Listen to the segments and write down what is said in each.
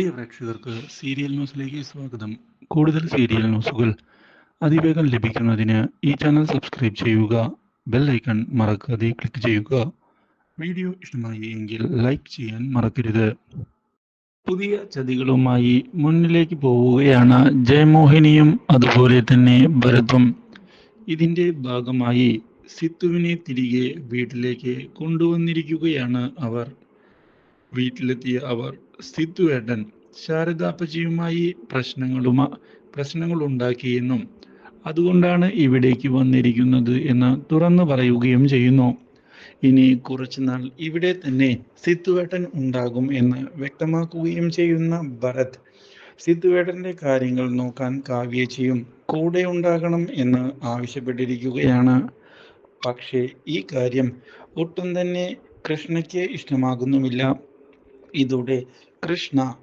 പ്രിയ പ്രേക്ഷകർക്ക് സീരിയൽ ന്യൂസിലേക്ക് സ്വാഗതം. കൂടുതൽ സീരിയൽ ന്യൂസുകൾ അതിവേഗം ലഭിക്കുന്നതിന് ഈ ചാനൽ സബ്സ്ക്രൈബ് ചെയ്യുക ബെൽ ഐക്കൺ മറക്കാതെ ക്ലിക്ക് ചെയ്യുക. വീഡിയോ ഇഷ്ടമായി എങ്കിൽ ലൈക്ക് ചെയ്യാൻ മറക്കരുത്. പുതിയ ചതികളുമായി മുന്നിലേക്ക് പോവുകയാണ് ജയമോഹിനിയും അതുപോലെ തന്നെ ഭരതും. ഇതിന്റെ ഭാഗമായി സിത്തുവിനെ തിരികെ വീട്ടിലേക്ക് കൊണ്ടുവന്നിരിക്കുകയാണ് അവർ. വീട്ടിലെത്തിയ അവർ സിത്തുവേട്ടൻ ശാരദാപ്പച്ചിയുമായി പ്രശ്നങ്ങളുമാ പ്രശ്നങ്ങൾ ഉണ്ടാക്കിയെന്നും അതുകൊണ്ടാണ് ഇവിടേക്ക് വന്നിരിക്കുന്നത് എന്ന് തുറന്നു പറയുകയും ചെയ്യുന്നു. ഇനി കുറച്ചുനാൾ ഇവിടെ തന്നെ സിദ്ധുവേട്ടൻ ഉണ്ടാകും എന്ന് വ്യക്തമാക്കുകയും ചെയ്യുന്ന ഭരത് സിദ്ധുവേട്ടന്റെ കാര്യങ്ങൾ നോക്കാൻ കാവ്യച്ചിയും കൂടെ ഉണ്ടാകണം എന്ന് ആവശ്യപ്പെട്ടിരിക്കുകയാണ്. പക്ഷേ ഈ കാര്യം ഒട്ടും തന്നെ കൃഷ്ണയ്ക്ക് ഇഷ്ടമാകുന്നുമില്ല. ഇതോടെ കൃഷ്ണ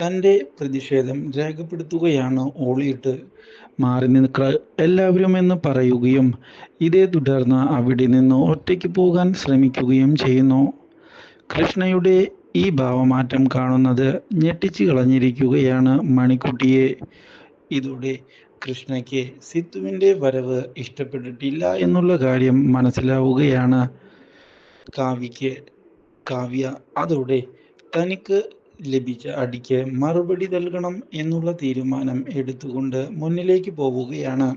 തന്റെ പ്രതിഷേധം രേഖപ്പെടുത്തുകയാണ് ഓളിയിട്ട് മാറി നിൽക്ക എല്ലാവരും എന്ന് പറയുകയും ഇതേ തുടർന്ന് അവിടെ നിന്ന് ഒറ്റയ്ക്ക് പോകാൻ ശ്രമിക്കുകയും ചെയ്യുന്നു. കൃഷ്ണയുടെ ഈ ഭാവമാറ്റം കാണുന്നത് ഞെട്ടിച്ചു കളഞ്ഞിരിക്കുകയാണ് മണിക്കുട്ടിയെ. ഇതോടെ കൃഷ്ണയ്ക്ക് സിത്തുവിന്റെ വരവ് ഇഷ്ടപ്പെട്ടിട്ടില്ല എന്നുള്ള കാര്യം മനസ്സിലാവുകയാണ്. കാവ്യയ്ക്ക് കാവ്യ അതോടെ തനിക്ക് ലഭിച്ച അടിക്ക് മറുപടി നൽകണം എന്നുള്ള തീരുമാനം എടുത്തുകൊണ്ട് മുന്നിലേക്ക് പോവുകയാണ്.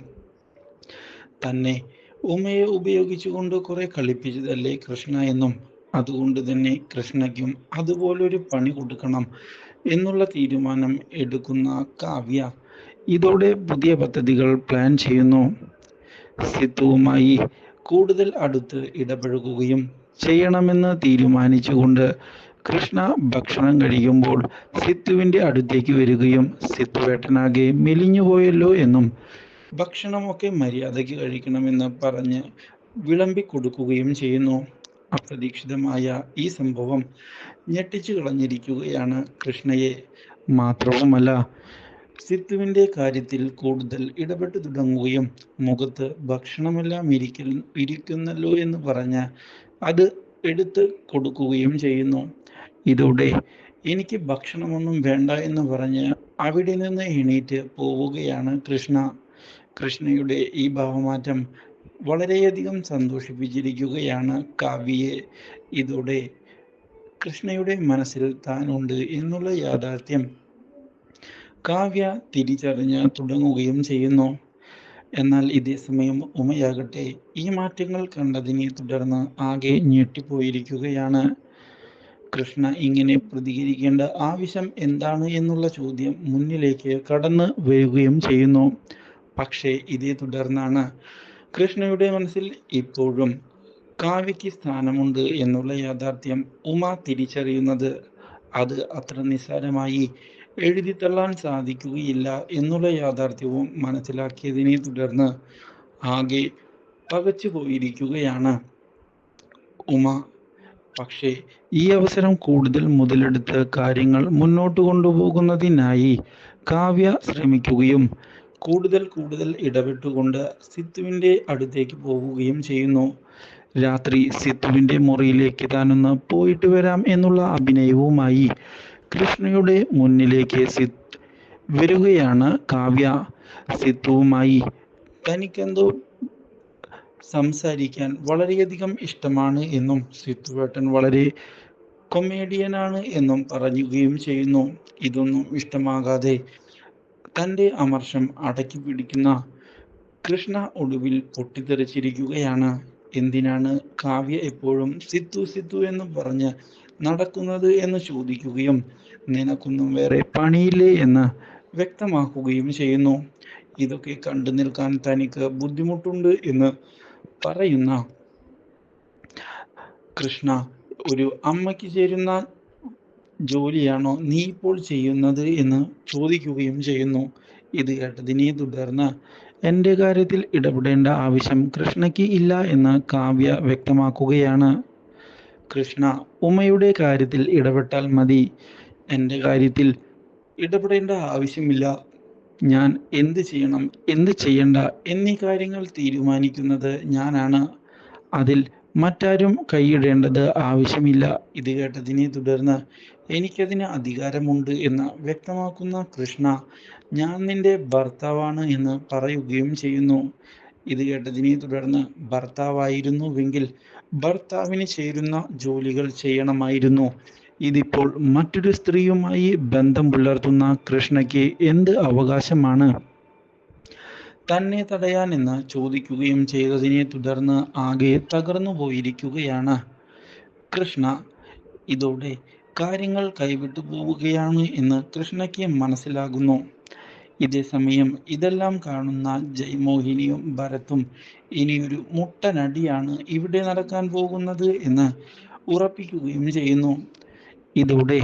തന്നെ ഉമയെ ഉപയോഗിച്ചുകൊണ്ട് കുറെ കളിപ്പിച്ചതല്ലേ കൃഷ്ണ എന്നും അതുകൊണ്ട് തന്നെ കൃഷ്ണയ്ക്കും അതുപോലൊരു പണി കൊടുക്കണം എന്നുള്ള തീരുമാനം എടുക്കുന്ന കാവ്യ ഇതോടെ പുതിയ പദ്ധതികൾ പ്ലാൻ ചെയ്യുന്നു. സിത്തുവുമായി കൂടുതൽ അടുത്ത് ഇടപഴകുകയും ചെയ്യണമെന്ന് തീരുമാനിച്ചുകൊണ്ട് കൃഷ്ണ ഭക്ഷണം കഴിക്കുമ്പോൾ സിത്തുവിന്റെ അടുത്തേക്ക് വരികയും സിത്തുവേട്ടനാകെ മെലിഞ്ഞുപോയല്ലോ എന്നും ഭക്ഷണമൊക്കെ മര്യാദയ്ക്ക് കഴിക്കണമെന്ന് പറഞ്ഞ് വിളമ്പി കൊടുക്കുകയും ചെയ്യുന്നു. അപ്രതീക്ഷിതമായ ഈ സംഭവം ഞെട്ടിച്ചു കളഞ്ഞിരിക്കുകയാണ് കൃഷ്ണയെ. മാത്രവുമല്ല സിത്തുവിന്റെ കാര്യത്തിൽ കൂടുതൽ ഇടപെട്ടു തുടങ്ങുകയും മുഖത്ത് ഭക്ഷണമെല്ലാം ഇരിക്കുന്നല്ലോ എന്ന് പറഞ്ഞ് അത് എടുത്ത് കൊടുക്കുകയും ചെയ്യുന്നു. ഇതോടെ എനിക്ക് ഭക്ഷണമൊന്നും വേണ്ട എന്ന് പറഞ്ഞ് അവിടെ നിന്ന് എണീറ്റ് പോവുകയാണ് കൃഷ്ണ. കൃഷ്ണയുടെ ഈ ഭാവമാറ്റം വളരെയധികം സന്തോഷിപ്പിച്ചിരിക്കുകയാണ് കാവ്യയെ. ഇതോടെ കൃഷ്ണയുടെ മനസ്സിൽ താനുണ്ട് എന്നുള്ള യാഥാർത്ഥ്യം കാവ്യ തിരിച്ചറിഞ്ഞ് തുടങ്ങുകയും ചെയ്യുന്നു. എന്നാൽ ഇതേ സമയം ഉമയാകട്ടെ ഈ മാറ്റങ്ങൾ കണ്ടതിനെ തുടർന്ന് ആകെ ഞെട്ടിപ്പോയിരിക്കുകയാണ്. കൃഷ്ണ ഇങ്ങനെ പ്രതികരിക്കേണ്ട ആവശ്യം എന്താണ് എന്നുള്ള ചോദ്യം മുന്നിലേക്ക് കടന്നു വരികയും ചെയ്യുന്നു. പക്ഷേ ഇതേ തുടർന്നാണ് കൃഷ്ണയുടെ മനസ്സിൽ ഇപ്പോഴും കാവ്യയ്ക്ക് സ്ഥാനമുണ്ട് എന്നുള്ള യാഥാർത്ഥ്യം ഉമ തിരിച്ചറിയുന്നത്. അത് അത്ര നിസ്സാരമായി എഴുതി തള്ളാൻ സാധിക്കുകയില്ല എന്നുള്ള യാഥാർത്ഥ്യവും മനസ്സിലാക്കിയതിനെ തുടർന്ന് ആകെ പകച്ചു പോയിരിക്കുകയാണ് ഉമ പക്ഷേ ഈ അവസരം കൂടുതൽ മുതലെടുത്ത് കാര്യങ്ങൾ മുന്നോട്ട് കൊണ്ടുപോകുന്നതിനായി കാവ്യ ശ്രമിക്കുകയും കൂടുതൽ കൂടുതൽ ഇടപെട്ടുകൊണ്ട് സിത്തുവിന്റെ അടുത്തേക്ക് പോവുകയും ചെയ്യുന്നു. രാത്രി സിത്തുവിന്റെ മുറിയിലേക്ക് താനൊന്ന് പോയിട്ട് വരാം എന്നുള്ള അഭിനയവുമായി കൃഷ്ണയുടെ മുന്നിലേക്ക് സിത്ത് വരികയാണ് കാവ്യ. സിത്തുവുമായി തനിക്കെന്തോ സംസാരിക്കാൻ വളരെയധികം ഇഷ്ടമാണ് എന്നും സിത്തുവേട്ടൻ വളരെ കൊമേഡിയനാണ് എന്നും പറയുകയും ചെയ്യുന്നു. ഇതൊന്നും ഇഷ്ടമാകാതെ തന്റെ അമർഷം അടക്കി പിടിക്കുന്ന കൃഷ്ണ ഒടുവിൽ പൊട്ടിത്തെറിച്ചിരിക്കുകയാണ്. എന്തിനാണ് കാവ്യ എപ്പോഴും സിത്തു സിത്തു എന്ന് പറഞ്ഞ് നടക്കുന്നത് എന്ന് ചോദിക്കുകയും നിനക്കൊന്നും വേറെ പണിയില്ലേ എന്ന് വ്യക്തമാക്കുകയും ചെയ്യുന്നു. ഇതൊക്കെ കണ്ടു നിൽക്കാൻ തനിക്ക് ബുദ്ധിമുട്ടുണ്ട് എന്ന് പറയുന്ന കൃഷ്ണ ഒരു അമ്മയ്ക്ക് ചേരുന്ന ജോലിയാണോ നീ ഇപ്പോൾ ചെയ്യുന്നത് എന്ന് ചോദിക്കുകയും ചെയ്യുന്നു. ഇത് കേട്ടതിനെ തുടർന്ന് എന്റെ കാര്യത്തിൽ ഇടപെടേണ്ട ആവശ്യം കൃഷ്ണയ്ക്ക് ഇല്ല എന്ന് കാവ്യ വ്യക്തമാക്കുകയാണ്. കൃഷ്ണ ഉമ്മയുടെ കാര്യത്തിൽ ഇടപെട്ടാൽ മതി. എന്റെ കാര്യത്തിൽ ഇടപെടേണ്ട ആവശ്യമില്ല. ഞാൻ എന്ത് ചെയ്യണം എന്ത് ചെയ്യണ്ട എന്നീ കാര്യങ്ങൾ തീരുമാനിക്കുന്നത് ഞാനാണ്. അതിൽ മറ്റാരും കൈയിടേണ്ടത് ആവശ്യമില്ല. ഇത് കേട്ടതിനെ തുടർന്ന് എനിക്കതിന് അധികാരമുണ്ട് എന്ന് വ്യക്തമാക്കുന്ന കൃഷ്ണ ഞാൻ നിന്റെ ഭർത്താവാണ് എന്ന് പറയുകയും ചെയ്യുന്നു. ഇത് കേട്ടതിനെ തുടർന്ന് ഭർത്താവായിരുന്നുവെങ്കിൽ ഭർത്താവിന് ചേരുന്ന ജോലികൾ ചെയ്യണമായിരുന്നു. ഇതിപ്പോൾ മറ്റൊരു സ്ത്രീയുമായി ബന്ധം പുലർത്തുന്ന കൃഷ്ണയ്ക്ക് എന്ത് അവകാശമാണ്? തന്നെ തടയാൻ എന്ന് ചോദിക്കുകയും ചെയ്തതിനെ തുടർന്ന് ആകെ തകർന്നു പോയിരിക്കുകയാണ് കൃഷ്ണ. ഇതോടെ കാര്യങ്ങൾ കൈവിട്ടു പോവുകയാണ് എന്ന് കൃഷ്ണയ്ക്ക് മനസ്സിലാകുന്നു. ഇതേസമയം ഇതെല്ലാം കാണുന്ന ജയ്മോഹിനിയും ഭരത്തും ഇനിയൊരു മുട്ടനടിയാണ് ഇവിടെ നടക്കാൻ പോകുന്നത് എന്ന് ഉറപ്പിക്കുകയും ചെയ്യുന്നു. ഇതോടെ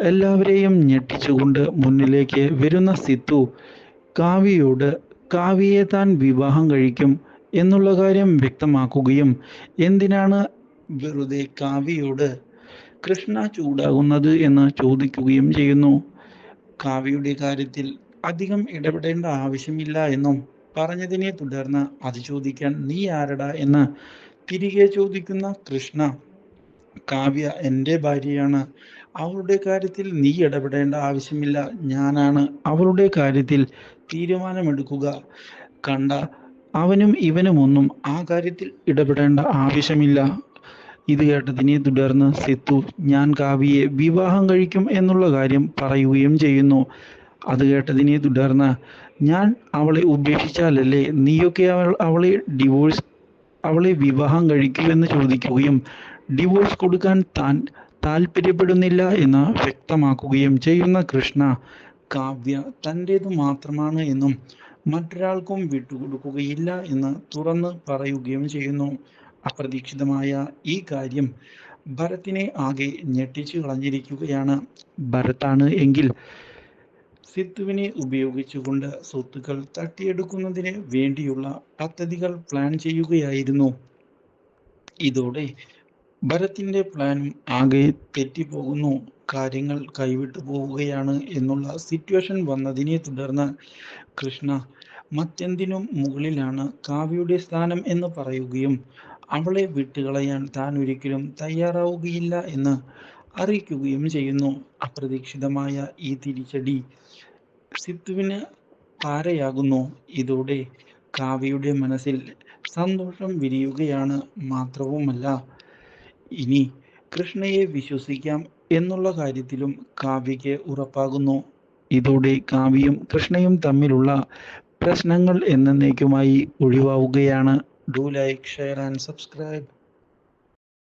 എല്ലാവരെയും ഞെട്ടിച്ചുകൊണ്ട് മുന്നിലേക്ക് വരുന്ന സിത്തു കാവ്യയോട് കാവ്യയെ താൻ വിവാഹം കഴിക്കും എന്നുള്ള കാര്യം വ്യക്തമാക്കുകയും എന്തിനാണ് വെറുതെ കാവ്യയോട് കൃഷ്ണ ചൂടാകുന്നത് എന്ന് ചോദിക്കുകയും ചെയ്യുന്നു. കാവ്യയുടെ കാര്യത്തിൽ അധികം ഇടപെടേണ്ട ആവശ്യമില്ല എന്നും പറഞ്ഞതിനെ തുടർന്ന് അത് ചോദിക്കാൻ നീ ആരടാ എന്ന് തിരികെ ചോദിക്കുന്ന കൃഷ്ണ കാവ്യ എന്റെ ഭാര്യയാണ്. അവളുടെ കാര്യത്തിൽ നീ ഇടപെടേണ്ട ആവശ്യമില്ല. ഞാനാണ് അവളുടെ കാര്യത്തിൽ തീരുമാനമെടുക്കുക. കണ്ട അവനും ഇവനും ഒന്നും ആ കാര്യത്തിൽ ഇടപെടേണ്ട ആവശ്യമില്ല. ഇത് കേട്ടതിനെ തുടർന്ന് സിത്തു. ഞാൻ കാവ്യയെ വിവാഹം കഴിക്കും എന്നുള്ള കാര്യം പറയുകയും ചെയ്യുന്നു. അത് കേട്ടതിനെ തുടർന്ന് ഞാൻ അവളെ ഉപേക്ഷിച്ചാലല്ലേ നീയൊക്കെ അവൾ അവളെ ഡിവോഴ്സ് അവളെ വിവാഹം കഴിക്കൂ എന്ന് ചോദിക്കുകയും ഡിവോഴ്സ് കൊടുക്കാൻ താൻ താല്പര്യപ്പെടുന്നില്ല എന്ന് വ്യക്തമാക്കുകയും ചെയ്യുന്ന കൃഷ്ണ കാവ്യ തന്റേതു മാത്രമാണ് എന്നും മറ്റൊരാൾക്കും വിട്ടുകൊടുക്കുകയില്ല എന്ന് തുറന്ന് പറയുകയും ചെയ്യുന്നു. അപ്രതീക്ഷിതമായ ഈ കാര്യം ഭരത്തിനെ ആകെ ഞെട്ടിച്ചു കളഞ്ഞിരിക്കുകയാണ്. ഭരത്താണ് എങ്കിൽ സിത്തുവിനെ ഉപയോഗിച്ചുകൊണ്ട് സ്വത്തുക്കൾ തട്ടിയെടുക്കുന്നതിന് വേണ്ടിയുള്ള പദ്ധതികൾ പ്ലാൻ ചെയ്യുകയായിരുന്നു. ഇതോടെ ഭരത്തിന്റെ പ്ലാനും ആകെ തെറ്റിപ്പോകുന്നു. കാര്യങ്ങൾ കൈവിട്ടു പോവുകയാണ് എന്നുള്ള സിറ്റുവേഷൻ വന്നതിനെ തുടർന്ന് കൃഷ്ണ മറ്റെന്തിനും മുകളിലാണ് കാവ്യയുടെ സ്ഥാനം എന്ന് പറയുകയും അവളെ വിട്ടുകളയാൻ താൻ ഒരിക്കലും തയ്യാറാവുകയില്ല എന്ന് അറിയിക്കുകയും ചെയ്യുന്നു. അപ്രതീക്ഷിതമായ ഈ തിരിച്ചടി സിത്തുവിന് പാരയാകുന്നു. ഇതോടെ കാവ്യയുടെ മനസ്സിൽ സന്തോഷം വിരിയുകയാണ്. മാത്രവുമല്ല ഇനി കൃഷ്ണയെ വിശ്വസിക്കാം എന്നുള്ള കാര്യത്തിലും കാവ്യയ്ക്ക് ഉറപ്പാകുന്നു. ഇതോടെ കാവ്യയും കൃഷ്ണയും തമ്മിലുള്ള പ്രശ്നങ്ങൾ എന്നേക്കുമായി ഒഴിവാവുകയാണ്. Do like share and subscribe